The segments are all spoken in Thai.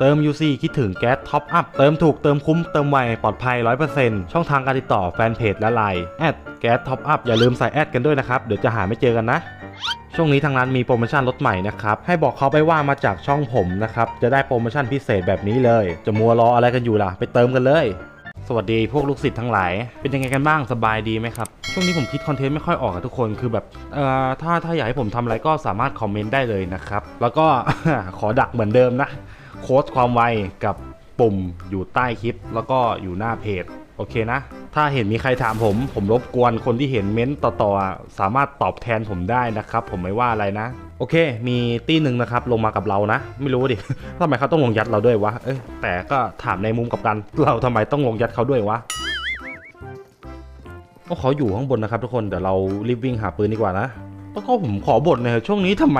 เติม UC คิดถึงแก๊สท็อปอัพเติมถูกเติมคุ้มเติมไวปลอดภัย 100%ช่องทางการติดต่อแฟนเพจและไลน์แอดแก๊สท็อปอัพอย่าลืมใส่แอดกันด้วยนะครับ เดี๋ยวจะหาไม่เจอกันนะ ช่วงนี้ทางร้านมีโปรโมชั่นลดใหม่นะครับ ให้บอกเขาไปว่ามาจากช่องผมนะครับ จะได้โปรโมชั่นพิเศษแบบนี้เลย จะมัวรออะไรกันอยู่ล่ะ ไปเติมกันเลยสวัสดีพวกลูกศิษย์ทั้งหลาย เป็นยังไงกันบ้างสบายดีไหมครับ ช่วงนี้ผมคิดคอนเทนต์ไม่ค่อยออกอะทุกคนคือแบบเอ่อถ้าถ้าอยากให้ผมทำอะไรก็สามารถคอมเมนต์ได้เลยนะครับ แล้วก็ขอดักเหมือนเดิมนะ โค้ดความไวกับปุ่มอยู่ใต้คลิป แล้วก็อยู่หน้าเพจ โอเคนะ ถ้าเห็นมีใครถามผม ผมรบกวนคนที่เห็นเม้นต์ต่อๆอสามารถตอบแทนผมได้นะครับ ผมไม่ว่าอะไรนะ โอเค มีตี้หนึ่งนะครับ ลงมากับเรานะ ไม่รู้ดิทำไมเขาต้องลงยัดเราด้วยวะเอ้แต่ก็ถามในมุมกับกันเราทำไมต้องลงยัดเขาด้วยวะก็เขาอยู่ข้างบนนะครับทุกคนเดี๋ยวเรารีบวิ่งหาปืนดีกว่านะ แล้วก็ผมขอบ่นหนอยเถอะช่วงนี้ทำไม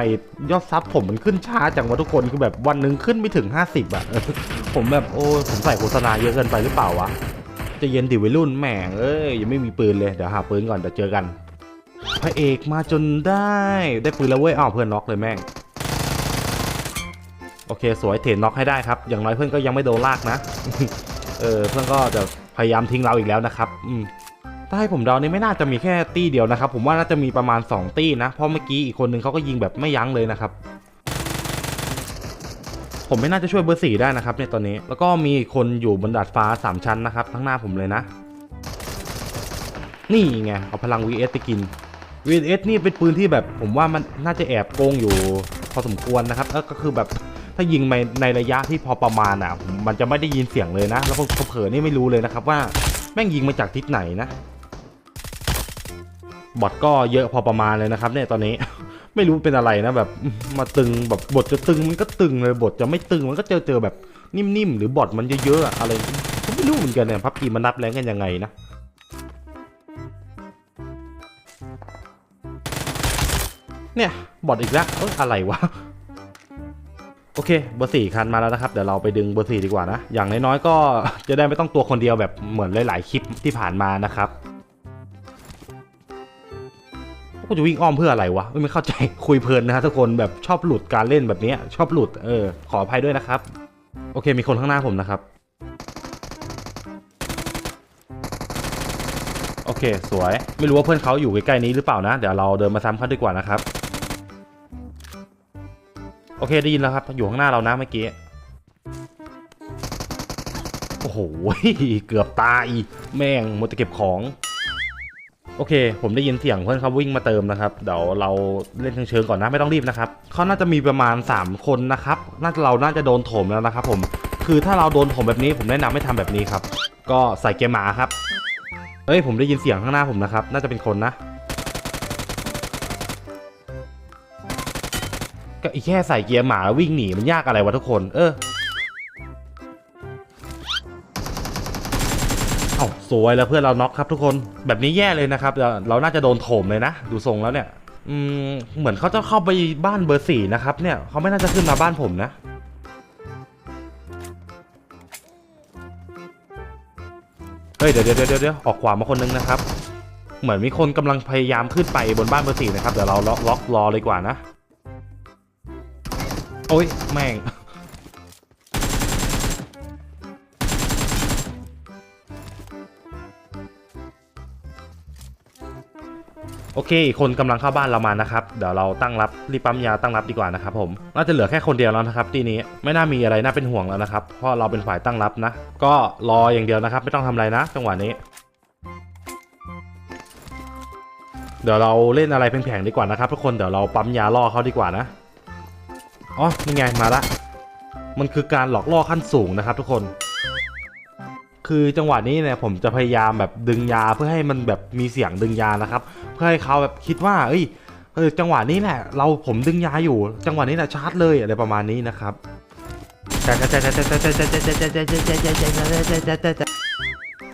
ยอดซับผมมันขึ้นช้าจังวะทุกคนคือแบบวันหนึ่งขึ้นไม่ถึง 50อะเออผมแบบโอ้ยผมใส่โฆษณาเยอะเกินไปหรือเปล่าวะจะเย็นดิวัยรุ่นแหม่งเอ้ยยังไม่มีปืนเลยเดี๋ยวหาปืนก่อนเดี๋ยวเจอกันพระเอกมาจนได้ได้ปืนแล้วเว้ยอ้าวเพื่อนน็อกเลยแม่งโอเคสวยเทนน็อกให้ได้ครับ อย่างน้อยเพื่อนก็ยังไม่โดนลากนะ เออเพื่อนก็จะพยายามทิ้งเราอีกแล้วนะครับ อืม ถ้าให้ผมเดานี่ไม่น่าจะมีแค่ตี้เดียวนะครับ ผมว่าน่าจะมีประมาณ 2 ตี้นะ เพราะเมื่อกี้อีกคนนึงเขาก็ยิงแบบไม่ยั้งเลยนะครับ ผมไม่น่าจะช่วยเบอร์สี่ได้นะครับในตอนนี้ แล้วก็มีคนอยู่บนดาดฟ้า 3 ชั้นนะครับทั้งหน้าผมเลยนะ นี่ไงเอาพลัง VS ไปกิน VS นี่เป็นปืนที่แบบผมว่ามันน่าจะแอบโกงอยู่พอสมควรนะครับเออก็คือแบบถ้ายิงในในระยะที่พอประมาณอะ มันจะไม่ได้ยินเสียงเลยนะ แล้วผมเผลอนี่ไม่รู้เลยนะครับว่าแม่งยิงมาจากทิศไหนนะ บอทก็เยอะพอประมาณเลยนะครับเนี่ยตอนนี้ ไม่รู้เป็นอะไรนะแบบมาตึงแบบบทจะตึงมันก็ตึงเลยบทจะไม่ตึงมันก็เจอเจอแบบนิ่มๆหรือบอทมันเยอะๆอะไรก็ไม่รู้เหมือนกันเนี่ยพับจีมันนับแรงกันยังไงนะเนี่ยบอทอีกแล้วเอ้ยอะไรวะ โอเคเบอร์สี่คันมาแล้วนะครับ เดี๋ยวเราไปดึงเบอร์สี่ดีกว่านะ อย่างน้อยๆก็จะได้ไม่ต้องตัวคนเดียวแบบเหมือนหลายๆคลิปที่ผ่านมานะครับ กูจะวิ่งอ้อมเพื่ออะไรวะไม่เข้าใจคุยเพลินนะฮะทุกคนแบบชอบหลุดการเล่นแบบนี้ชอบหลุดเออขออภัยด้วยนะครับ โอเคมีคนข้างหน้าผมนะครับ โอเคสวยไม่รู้ว่าเพื่อนเขาอยู่ใกล้ๆนี้หรือเปล่านะ เดี๋ยวเราเดินมาซ้ำเขาดีกว่านะครับ โอเคได้ยินแล้วครับอยู่ข้างหน้าเรานะเมื่อกี้โอ้โหเกือบตายแม่งหมดจะเก็บของ โอเค ผมได้ยินเสียงเพื่อนเขาวิ่งมาเติมนะครับ เดี๋ยวเราเล่นเชิงๆก่อนนะไม่ต้องรีบนะครับเขาน่าจะมีประมาณ 3 คนนะครับ น่าจะเราน่าจะโดนถมแล้วนะครับ ผม คือถ้าเราโดนถมแบบนี้ ผมแนะนำให้ทำแบบนี้ครับ ก็ใส่เกียร์หมาครับ เอ้ยผมได้ยินเสียงข้างหน้าผมนะครับ น่าจะเป็นคนนะ ก็อีแค่ใส่เกียร์หมาแล้ววิ่งหนีมันยากอะไรวะทุกคน เออ วยแล้วเพื่อนเราน็อกครับทุกคนแบบนี้แย่เลยนะครับ เราน่าจะโดนโถมเลยนะ ดูทรงแล้วเนี่ยอืมเหมือนเขาจะเข้าไปบ้านเบอร์สี่นะครับเนี่ยเขาไม่น่าจะขึ้นมาบ้านผมนะเฮ้ยเดี๋ยวเดี๋ยวเดี๋ยวออกขวามาคนนึงนะครับ เหมือนมีคนกำลังพยายามขึ้นไปบนบ้านเบอร์สี่นะครับเดี๋ยวเราล็อกล็อกรอเลยกว่านะ โอ้ยแม่ง โอเคอีกคนกำลังเข้าบ้านเรามานะครับ เดี๋ยวเราตั้งรับรีปั๊มยาตั้งรับดีกว่านะครับผมน่าจะเหลือแค่คนเดียวแล้วนะครับ ทีนี้ไม่น่ามีอะไรน่าเป็นห่วงแล้วนะครับ เพราะเราเป็นฝ่ายตั้งรับนะ ก็รออย่างเดียวนะครับ ไม่ต้องทำอะไรนะ จังหวะนี้ เดี๋ยวเราเล่นอะไรแผงดีกว่านะครับทุกคนเดี๋ยวเราปั๊มยาล่อเขาดีกว่านะอ๋อนี่ไงมาละมันคือการหลอกล่อขั้นสูงนะครับ ทุกคน คือจังหวะนี้เนี่ยผมจะพยายามแบบดึงยาเพื่อให้มันแบบมีเสียงดึงยานะครับ เพื่อให้เขาแบบคิดว่า เอ้ยเออจังหวะนี้แหละเราผมดึงยาอยู่ จังหวะนี้แหละชาร์จเลยอะไรประมาณนี้นะครับ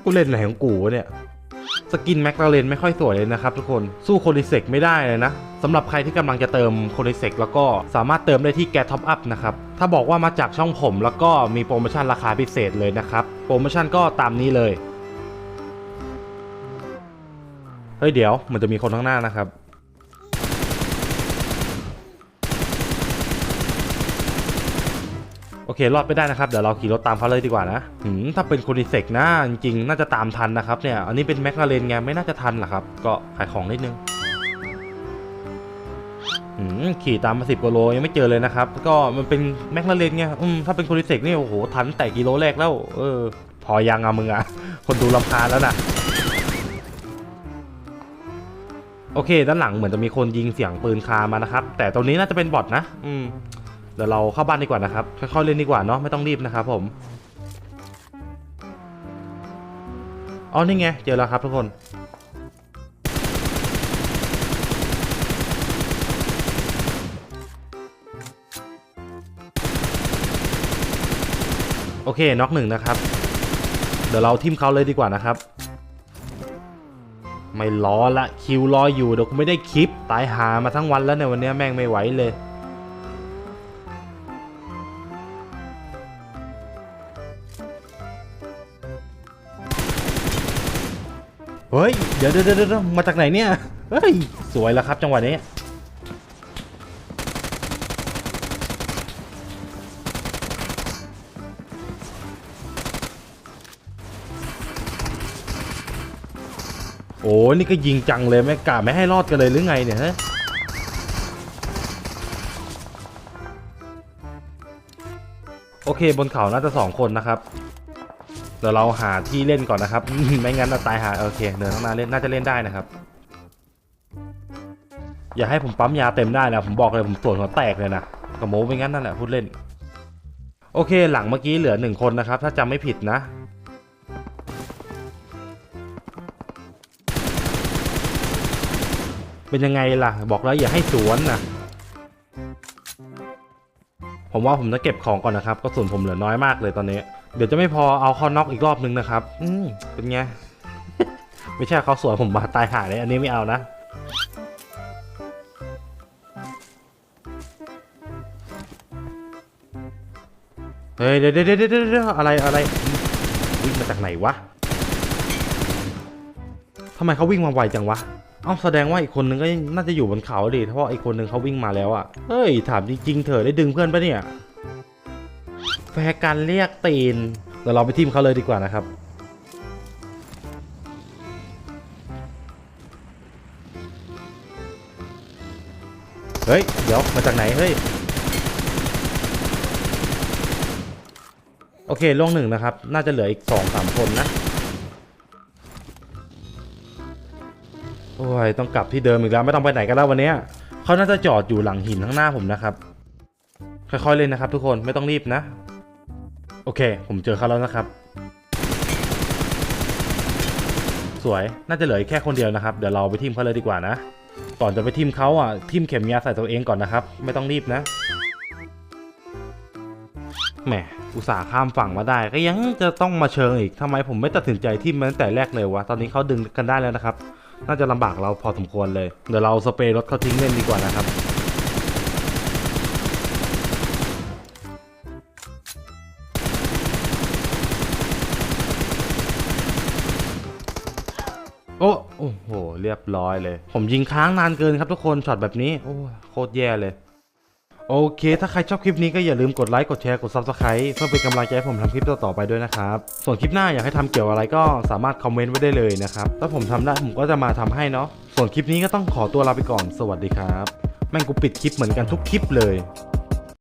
กูเล่นอะไรของกูเนี่ยสกินแม็กลาเรนไม่ค่อยสวยเลยนะครับทุกคนสู้โคลิเซกไม่ได้เลยนะ สำหรับใครที่กำลังจะเติมโคลิเซกแล้วก็สามารถเติมได้ที่แกท็อปอัพนะครับ ถ้าบอกว่ามาจากช่องผมแล้วก็มีโปรโมชั่นราคาพิเศษเลยนะครับ โปรโมชั่นก็ตามนี้เลย เฮ้ยเดี๋ยวมันจะมีคนข้างหน้านะครับโอเครอดไปได้นะครับ เดี๋ยวเราขี่รถตามเขาเลยดีกว่านะหืมถ้าเป็นคนิเซกนะจริงๆ น่าจะตามทันนะครับเนี่ย อันนี้เป็นแมคลาเรนไงไม่น่าจะทันหรอกครับ ก็ขายของนิดนึง ขี่ตามมาสิบกิโลยังไม่เจอเลยนะครับ ก็มันเป็นแมคลาเรนไงถ้าเป็นโคนิเซกนี่โอ้โหทันแต่กิโลแรกแล้วเออ พอยังอะมึงอะคนดูลำพานแล้วนะโอเค ด้านหลังเหมือนจะมีคนยิงเสียงปืนคามานะครับ แต่ตรงนี้น่าจะเป็นบอทนะ อืมเดี๋ยวเราเข้าบ้านดีกว่านะครับค่อยๆเล่นดีกว่าเนาะไม่ต้องรีบนะครับผมอ๋อนี่ไงเจอแล้วครับทุกคน อเคน็อกหนึ่งนะครับ เดี๋ยวเราทิมเขาเลยดีกว่านะครับ ไม่ล้อละคิวรออยู่เดี๋ยวกูไม่ได้คลิปตายหามาทั้งวันแล้วในวันนี้แม่งไม่ไหวเลยเฮ้ย เดี๋ยวเดี๋ยวเดี๋ยวเดี๋ยวมาจากไหนเนี่ย เฮ้ย สวยแล้วครับจังหวะนี้ โอ้นี่ก็ยิงจังเลยไม่กะไม่ให้รอดกันเลยหรือไงเนี่ยฮะโอเคบนเขาน่าจะสองคนนะครับเดี๋ยวเราหาที่เล่นก่อนนะครับ ไม่งั้นเราตายหาโอเคเดินข้างหน้าเล่นน่าจะเล่นได้นะครับ อย่าให้ผมปั๊มยาเต็มได้นะผมบอกเลยผมสวนหัวแตกเลยนะกระโมไม่งั้นนั่นแหละพูดเล่น โอเคหลังเมื่อกี้เหลือหนึ่งคนนะครับ ถ้าจำไม่ผิดนะ เป็นยังไงล่ะ บอกแล้วอย่าให้สวนนะผมว่าผมจะเก็บของก่อนนะครับกระสุนผมเหลือน้อยมากเลยตอนนี้ เดี๋ยวจะไม่พอเอาเขาน็อกอีกรอบนึงนะครับ อืมเป็นไง ไม่ใช่เขาสวนผมมาตายหาเลยอันนี้ไม่เอานะเฮ้ยเดี๋ยวเดี๋ยวเดี๋ยวเดี๋ยวอะไรอะไรวิ่งมาจากไหนวะทำไมเขาวิ่งมาไวจังวะ เอ้าแสดงว่าอีกคนนึงก็น่าจะอยู่บนเขาดิเพราะอีกคนนึงเขาวิ่งมาแล้วอะ่ะเฮ้ยถามจริงๆเถอได้ดึงเพื่อนปะเนี่ยแฟกันเรียกตีนเดี๋ยวเราไปทีมเขาเลยดีกว่านะครับเฮ้ยเดี๋ยวมาจากไหนเฮ้ยโอเคล่วงหนึ่งนะครับ น่าจะเหลืออีกสองสามคนนะ โอ้ยต้องกลับที่เดิมอีกแล้วไม่ต้องไปไหนกันแล้ววันนี้เขาน่าจะจอดอยู่หลังหินข้างหน้าผมนะครับ ค่อยๆเล่นนะครับ ทุกคนไม่ต้องรีบนะ โอเค ผมเจอเขาแล้วนะครับ สวยน่าจะเหลือแค่คนเดียวนะครับเดี๋ยวเราไปทีมเขาเลยดีกว่านะก่อนจะไปทีมเขาอะทีมเข็มยาใส่ตัวเองก่อนนะครับ ไม่ต้องรีบนะแหมอุตส่าห์ข้ามฝั่งมาได้ ก็ยังจะต้องมาเชิงอีกทำไมผมไม่ตัดสินใจที่มันตั้งแต่แรกเลยวะตอนนี้เขาดึงกันได้แล้วนะครับ น่าจะลำบากเราพอสมควรเลย เดี๋ยวเราสเปรย์รถเขาทิ้งเล่นดีกว่านะครับ โอ้โอ้โห เรียบร้อยเลย ผมยิงค้างนานเกินครับทุกคน ช็อตแบบนี้ โอ้โคตรแย่เลย โอเค ถ้าใครชอบคลิปนี้ก็อย่าลืมกดไลค์ กดแชร์ กด Subscribe เพื่อเป็นกำลังใจให้ผมทำคลิปต่อๆไปด้วยนะครับ ส่วนคลิปหน้าอยากให้ทำเกี่ยวอะไรก็สามารถคอมเมนต์ไว้ได้เลยนะครับ ถ้าผมทำได้ผมก็จะมาทำให้เนาะ ส่วนคลิปนี้ก็ต้องขอตัวลาไปก่อน สวัสดีครับ แม่งกูปิดคลิปเหมือนกันทุกคลิปเลย